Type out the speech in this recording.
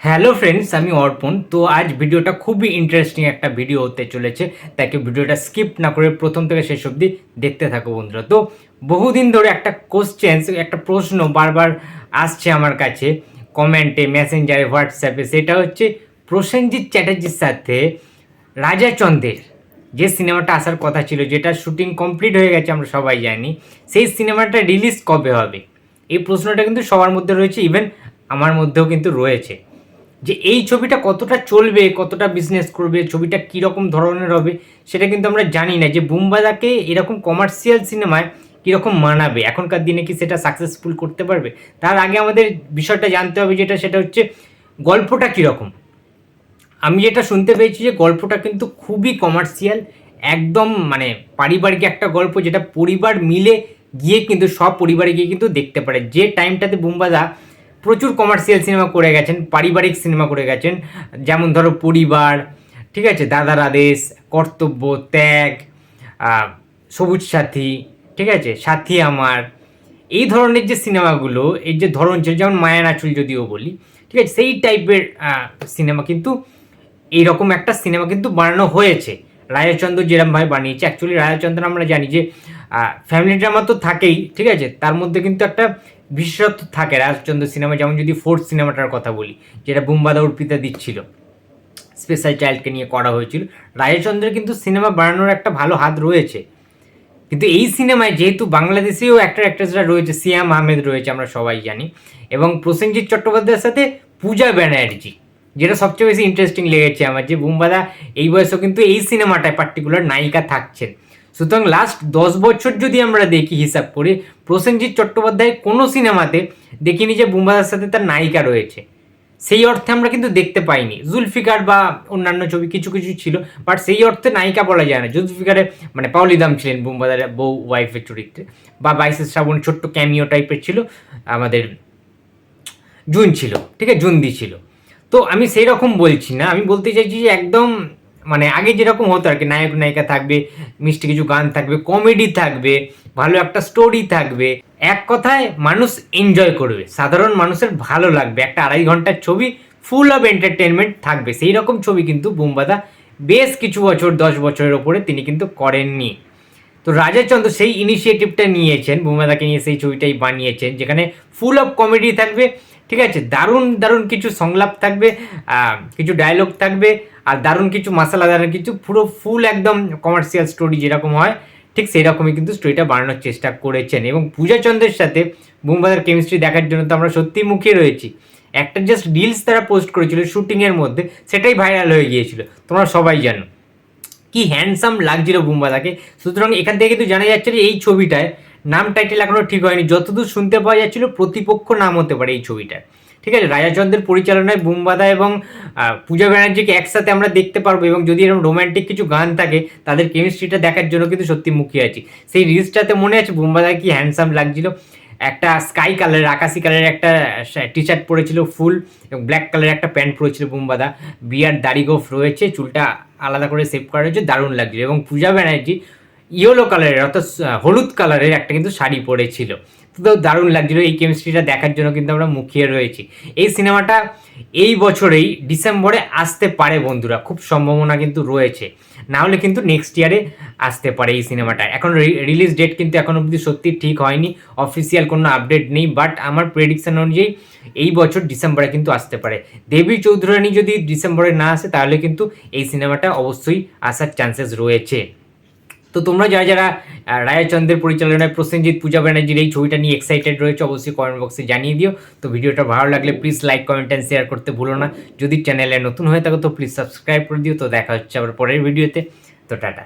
Hello friends আমি অর্পণ। তো আজ ভিডিওটা খুবই ইন্টারেস্টিং একটা ভিডিও হতে চলেছে। তাকে ভিডিওটা স্কিপ না করে প্রথম থেকে শেষ অবধি দেখতে থাকো বন্ধুরা। তো বহুদিন ধরে একটা কোশ্চেন একটা প্রশ্ন বারবার আসছে আমার কাছে। কমেন্টে মেসেঞ্জারে হোয়াটসঅ্যাপে সেটা হচ্ছে, প্রসেনজিৎ চ্যাটার্জির সাথে রাজাচন্দ্রের যে সিনেমাটা আসার কথা ছিল, যেটা শুটিং কমপ্লিট হয়ে গেছে, আমরা সবাই জানি। সেই সিনেমাটা রিলিজ কবে হবে? এই প্রশ্নটা কিন্তু সবার মধ্যে রয়েছে ইভেন আমার মধ্যেও কিন্তু রয়েছে। যে এই ছবিটা কতটা চলবে, কতটা বিজনেস করবে, ছবিটা কীরকম ধরনের হবে, সেটা কিন্তু আমরা জানি না। যে বুম্বাদাকে এরকম কমার্শিয়াল সিনেমায় কীরকম মানাবে? এখনকার দিনে কি সেটা সাকসেসফুল করতে পারবে? তার আগে আমাদের বিষয়টা জানতে হবে যেটা, সেটা হচ্ছে গল্পটা কীরকম? আমি যেটা শুনতে পেয়েছি যে গল্পটা কিন্তু খুবই কমার্শিয়াল একদম মানে পারিবারিক একটা গল্প যেটা পরিবার মিলে গিয়ে কিন্তু সব পরিবারে গিয়ে কিন্তু দেখতে পারে। যে টাইমটাতে বুম্বাদা প্রচুর কমার্শিয়াল সিনেমা করে গেছেন, পারিবারিক সিনেমা করে গেছেন। যেমন ধরো পরিবার, ঠিক আছে? দাদার আদেশ, কর্তব্য, ত্যাগ সবুজ সাথী, ঠিক আছে? সাথী আমার। এই ধরনের যে সিনেমাগুলো এর যে ধরন ছিল, যেমন মায়া নাচুল যদিও বলি, ঠিক আছে? সেই টাইপের সিনেমা কিন্তু এইরকম একটা সিনেমা কিন্তু বানানো হয়েছে। রায়চন্দ্র যেরম ভাই বানিয়েছে। অ্যাকচুয়ালি রায়চন্দ্র আমরা জানি যে ফ্যামিলি ড্রামা তো থাকেই, ঠিক আছে? তার মধ্যে কিন্তু একটা বিশেষত্ব থাকে রাজচন্দ্র সিনেমা, যেমন যদি ফোর্থ সিনেমাটার কথা বলি, যেটা বুম্বাদা অর্পিতা দিচ্ছিল। স্পেশাল চাইল্ডকে নিয়ে করা হয়েছিল। রাজচন্দ্রের কিন্তু সিনেমা বানানোর একটা ভালো হাত রয়েছে। কিন্তু এই সিনেমায় যেহেতু বাংলাদেশেও অ্যাক্টর অ্যাক্ট্রেসরা রয়েছে, সিয়াম আহমেদ রয়েছে, আমরা সবাই জানি। এবং প্রসেনজিৎ চট্টোপাধ্যায়ের সাথে পূজা ব্যানার্জি, যেটা সবচেয়ে বেশি ইন্টারেস্টিং লেগেছে আমার, যে বুম্বাদা এই বয়সেও কিন্তু এই সিনেমাটায় পার্টিকুলার নায়িকা থাকছেন। সুতরাং লাস্ট দশ বছর যদি আমরা দেখি হিসাব করে, প্রসেনজিৎ চট্টোপাধ্যায় কোনো সিনেমাতে দেখিনি যে বুম্বাদার সাথে তার নায়িকা রয়েছে। সেই অর্থে আমরা কিন্তু দেখতে পাইনি। জুলফিকার বা অন্যান্য ছবি কিছু কিছু ছিল বাট সেই অর্থে নায়িকা বলা যায় না। জুলফিকারে মানে পাউলিদাম ছিলেন বুম্বাদার বউ ওয়াইফের চরিত্রে, বা বাইশের শ্রাবণ ছোট্ট ক্যামিও টাইপের ছিল, আমাদের জুন ছিল, ঠিক আছে? জুন্দি ছিল। তো আমি সেই রকম বলছি না। আমি বলতে চাইছি যে একদম মানে আগে যেরকম হতো আর কি, নায়ক, নায়িকা থাকবে, মিষ্টি কিছু গান থাকবে কমেডি থাকবে, ভালো একটা স্টোরি থাকবে। এক কথায় মানুষ এনজয় করবে, সাধারণ মানুষের ভালো লাগবে। একটা আড়াই ঘণ্টার ছবি ফুল অফ এন্টারটেনমেন্ট থাকবে। সেই রকম ছবি কিন্তু বুম্বাদা বেশ কিছু বছর, দশ বছরের ওপরে তিনি কিন্তু করেননি। তো রাজাচন্দ্র সেই ইনিশিয়েটিভটা নিয়েছেন বুমাদাকে নিয়ে সেই ছবিটাই বানিয়েছেন, যেখানে ফুল অফ কমেডি থাকবে ঠিক আছে? দারুণ দারুণ কিছু সংলাপ থাকবে কিছু ডায়লগ থাকবে, আর দারুণ কিছু মশলা দারুণ কিছু পুরো ফুল একদম কমার্শিয়াল স্টোরি যেরকম হয়, ঠিক সেই রকমই কিন্তু স্টোরিটা বানানোর চেষ্টা করেছেন। এবং পূজা চন্দ্রের সাথে বুমবাদার কেমিস্ট্রি দেখার জন্য তো আমরা সত্যিই মুখিয়ে রয়েছি। একটা জাস্ট রিলস তারা পোস্ট করেছিল শুটিংয়ের মধ্যে, সেটাই ভাইরাল হয়ে গিয়েছিল। তোমরা সবাই জানো। কি হ্যান্ডসাম লাগছিল বুম্বাদাকে সুতরাং এখান থেকে কিন্তু জানা যাচ্ছে যে এই ছবিটায় নাম টাইটেল এখনও ঠিক হয়নি। যতদূর শুনতে পাওয়া যাচ্ছিল, প্রতিপক্ষ নাম হতে পারে এই ছবিটায় ঠিক আছে? রাজাচন্দ্রের পরিচালনায় বুম্বাদা এবং পূজা ব্যানার্জিকে একসাথে আমরা দেখতে পারব এবং যদি এরকম রোম্যান্টিক কিছু গান থাকে, তাদের কেমিস্ট্রিটা দেখার জন্য কিন্তু সত্যি মুখিয়ে আছি। সেই রিলসটাতে মনে আছে বুম্বাদা কি হ্যান্ডসাম লাগছিল? একটা স্কাই কালারের আকাশি কালারের একটা টি শার্ট পরেছিল ফুল এবং ব্ল্যাক কালারের একটা প্যান্ট পরেছিল বুম্বাদা। বিয়ার দাড়ি গোফ রয়েছে, চুলটা আলাদা করে সেভ করা রয়েছে, দারুণ লাগছিল এবং পূজা ব্যানার্জি ইয়েলো কালারের, অর্থাৎ হলুদ কালারের একটা কিন্তু শাড়ি পরেছিল। তো দারুণ লাগছিল এই কেমিস্ট্রিটা দেখার জন্য কিন্তু আমরা মুখিয়ে রয়েছি। এই সিনেমাটা এই বছরেই ডিসেম্বরে আসতে পারে বন্ধুরা, খুব সম্ভাবনা কিন্তু রয়েছে। না হলে কিন্তু নেক্সট ইয়ারে আসতে পারে এই সিনেমাটা। এখন রিলিজ ডেট কিন্তু এখন অবধি সত্যি ঠিক হয়নি অফিসিয়াল কোনো আপডেট নেই বাট আমার প্রেডিকশন অনুযায়ী এই বছর ডিসেম্বরে কিন্তু আসতে পারে। দেবী চৌধুরানী যদি ডিসেম্বরে না আসে, তাহলে কিন্তু এই সিনেমাটা অবশ্যই আসার চান্সেস রয়েছে। তো তোমরা যারা যারা রায়চন্দ্রের পরিচালনায় প্রসেনজিৎ পূজা ব্যানার্জির এই ছবিটা নিয়ে এক্সাইটেড রয়েছে, অবশ্যই কমেন্ট বক্সে জানিয়ে দিও। তো ভিডিওটা ভালো লাগলে please like comment and share করতে ভুলো না। যদি চ্যানেলে নতুন হয়ে থাকো তো প্লিজ সাবস্ক্রাইব করে দিও। তো দেখা হচ্ছে আবার পরের ভিডিওতে তো টাটা।